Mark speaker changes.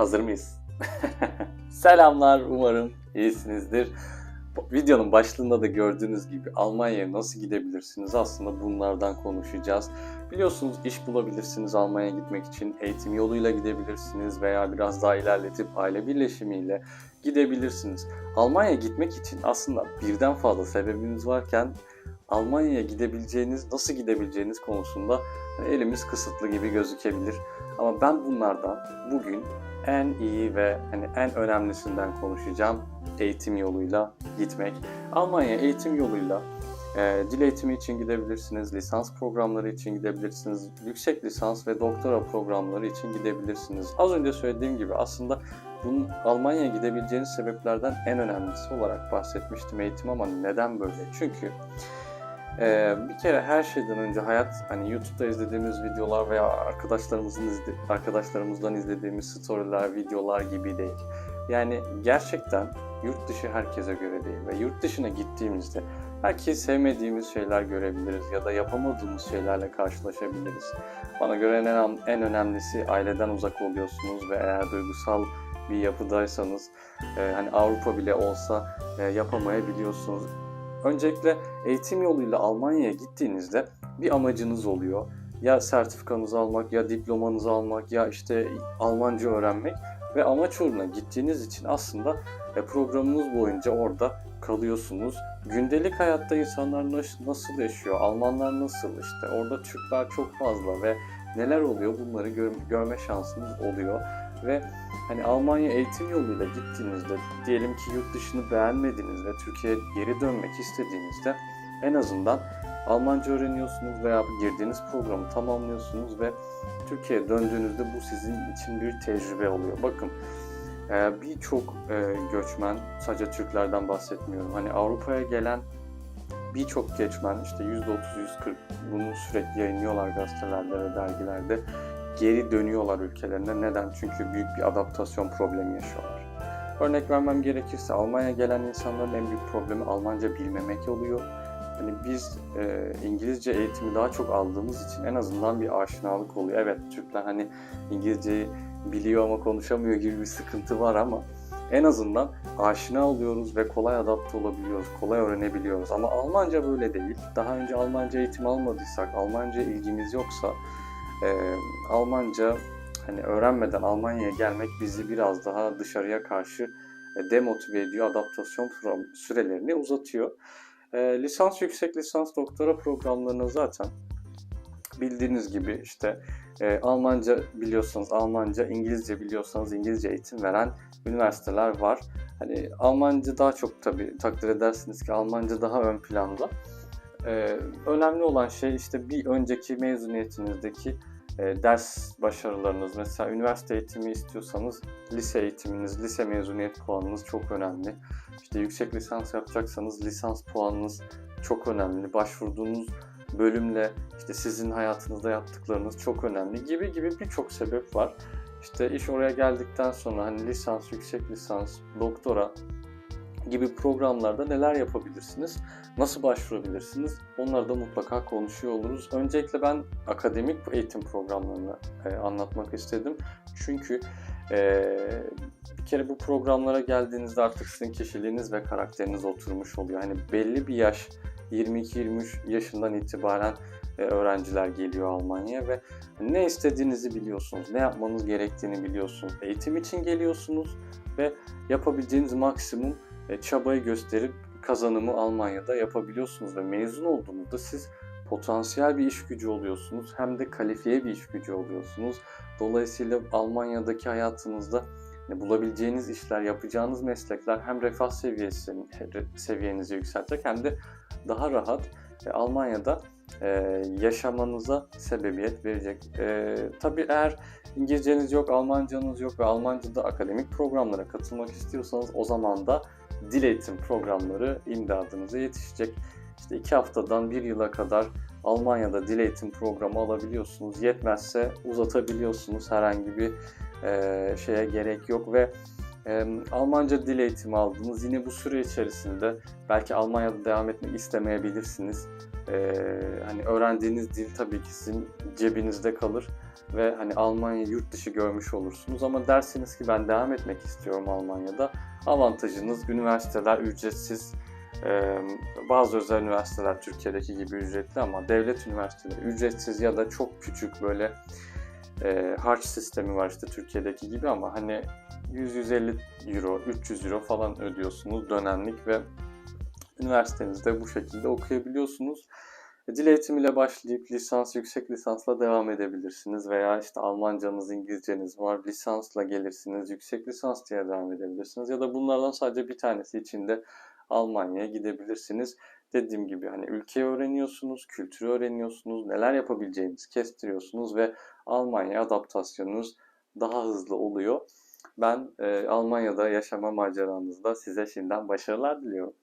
Speaker 1: Hazır mıyız? Selamlar, umarım iyisinizdir. Videonun başlığında da gördüğünüz gibi Almanya'ya nasıl gidebilirsiniz aslında bunlardan konuşacağız. Biliyorsunuz iş bulabilirsiniz Almanya'ya gitmek için eğitim yoluyla gidebilirsiniz veya biraz daha ilerletip aile birleşimiyle gidebilirsiniz. Almanya'ya gitmek için aslında birden fazla sebebiniz varken Almanya'ya gidebileceğiniz, nasıl gidebileceğiniz konusunda elimiz kısıtlı gibi gözükebilir. Ama ben bunlardan bugün en iyi ve hani en önemlisinden konuşacağım. Eğitim yoluyla gitmek. Almanya eğitim yoluyla e, dil eğitimi için gidebilirsiniz, lisans programları için gidebilirsiniz, yüksek lisans ve doktora programları için gidebilirsiniz. Az önce söylediğim gibi aslında bunun Almanya'ya gidebileceğiniz sebeplerden en önemlisi olarak bahsetmiştim eğitim ama neden böyle? Çünkü ee, bir kere her şeyden önce hayat hani YouTube'da izlediğimiz videolar veya arkadaşlarımızın izle, arkadaşlarımızdan izlediğimiz storyler, videolar gibi değil. Yani gerçekten yurt dışı herkese göre değil ve yurt dışına gittiğimizde belki sevmediğimiz şeyler görebiliriz ya da yapamadığımız şeylerle karşılaşabiliriz. Bana göre en, en önemlisi aileden uzak oluyorsunuz ve eğer duygusal bir yapıdaysanız e, hani Avrupa bile olsa e, yapamayabiliyorsunuz. Öncelikle eğitim yoluyla Almanya'ya gittiğinizde bir amacınız oluyor. Ya sertifikanızı almak, ya diplomanızı almak, ya işte Almanca öğrenmek ve amaç uğruna gittiğiniz için aslında e, programınız boyunca orada kalıyorsunuz. Gündelik hayatta insanlar nasıl yaşıyor, Almanlar nasıl işte, orada Türkler çok fazla ve neler oluyor bunları gör, görme şansınız oluyor. Ve hani Almanya eğitim yoluyla gittiğinizde diyelim ki yurt dışını beğenmediniz ve Türkiye'ye geri dönmek istediğinizde en azından Almanca öğreniyorsunuz veya girdiğiniz programı tamamlıyorsunuz ve Türkiye'ye döndüğünüzde bu sizin için bir tecrübe oluyor. Bakın birçok göçmen, sadece Türklerden bahsetmiyorum. Hani Avrupa'ya gelen birçok göçmen işte %30-%40 bunu sürekli yayınlıyorlar gazetelerde ve dergilerde geri dönüyorlar ülkelerine. Neden? Çünkü büyük bir adaptasyon problemi yaşıyorlar. Örnek vermem gerekirse Almanya'ya gelen insanların en büyük problemi Almanca bilmemek oluyor. Hani biz e, İngilizce eğitimi daha çok aldığımız için en azından bir aşinalık oluyor. Evet Türkler hani İngilizceyi biliyor ama konuşamıyor gibi bir sıkıntı var ama en azından aşina oluyoruz ve kolay adapte olabiliyoruz, kolay öğrenebiliyoruz. Ama Almanca böyle değil. Daha önce Almanca eğitim almadıysak, Almanca ilgimiz yoksa e, Almanca hani öğrenmeden Almanya'ya gelmek bizi biraz daha dışarıya karşı e, demotive ediyor, adaptasyon sürelerini uzatıyor. E, lisans, yüksek lisans, doktora programlarını zaten bildiğiniz gibi işte e, Almanca biliyorsanız Almanca, İngilizce biliyorsanız İngilizce eğitim veren üniversiteler var. Hani Almanca daha çok tabii takdir edersiniz ki Almanca daha ön planda. E, önemli olan şey işte bir önceki mezuniyetinizdeki e, ders başarılarınız. Mesela üniversite eğitimi istiyorsanız lise eğitiminiz, lise mezuniyet puanınız çok önemli. İşte yüksek lisans yapacaksanız lisans puanınız çok önemli. Başvurduğunuz bölümle işte sizin hayatınızda yaptıklarınız çok önemli gibi gibi birçok sebep var. İşte iş oraya geldikten sonra hani lisans, yüksek lisans, doktora gibi programlarda neler yapabilirsiniz? Nasıl başvurabilirsiniz? Onları da mutlaka konuşuyor oluruz. Öncelikle ben akademik eğitim programlarını e, anlatmak istedim. Çünkü e, bir kere bu programlara geldiğinizde artık sizin kişiliğiniz ve karakteriniz oturmuş oluyor. Hani belli bir yaş 22-23 yaşından itibaren e, öğrenciler geliyor Almanya'ya ve ne istediğinizi biliyorsunuz, ne yapmanız gerektiğini biliyorsunuz. Eğitim için geliyorsunuz ve yapabileceğiniz maksimum çabayı gösterip kazanımı Almanya'da yapabiliyorsunuz ve mezun olduğunuzda siz potansiyel bir iş gücü oluyorsunuz hem de kalifiye bir iş gücü oluyorsunuz. Dolayısıyla Almanya'daki hayatınızda bulabileceğiniz işler, yapacağınız meslekler hem refah seviyesi, seviyenizi yükseltecek hem de daha rahat e, Almanya'da e, yaşamanıza sebebiyet verecek. E, tabii eğer İngilizceniz yok, Almancanız yok ve Almanca'da akademik programlara katılmak istiyorsanız o zaman da dil eğitim programları imdadınıza yetişecek. İşte iki haftadan bir yıla kadar Almanya'da dil eğitim programı alabiliyorsunuz. Yetmezse uzatabiliyorsunuz. Herhangi bir e, şeye gerek yok ve e, Almanca dil eğitimi aldınız. Yine bu süre içerisinde belki Almanya'da devam etmek istemeyebilirsiniz. E, hani öğrendiğiniz dil tabii ki sizin cebinizde kalır. ve hani Almanya yurt dışı görmüş olursunuz ama derseniz ki ben devam etmek istiyorum Almanya'da avantajınız üniversiteler ücretsiz Ee, bazı özel üniversiteler Türkiye'deki gibi ücretli ama devlet üniversiteleri ücretsiz ya da çok küçük böyle e, harç sistemi var işte Türkiye'deki gibi ama hani 100-150 euro, 300 euro falan ödüyorsunuz dönemlik ve üniversitenizde bu şekilde okuyabiliyorsunuz. Dil eğitimiyle başlayıp lisans, yüksek lisansla devam edebilirsiniz veya işte Almancanız, İngilizceniz var, lisansla gelirsiniz, yüksek lisans diye devam edebilirsiniz ya da bunlardan sadece bir tanesi içinde Almanya'ya gidebilirsiniz. Dediğim gibi hani ülkeyi öğreniyorsunuz, kültürü öğreniyorsunuz, neler yapabileceğinizi kestiriyorsunuz ve Almanya adaptasyonunuz daha hızlı oluyor. Ben e, Almanya'da yaşama maceranızda size şimdiden başarılar diliyorum.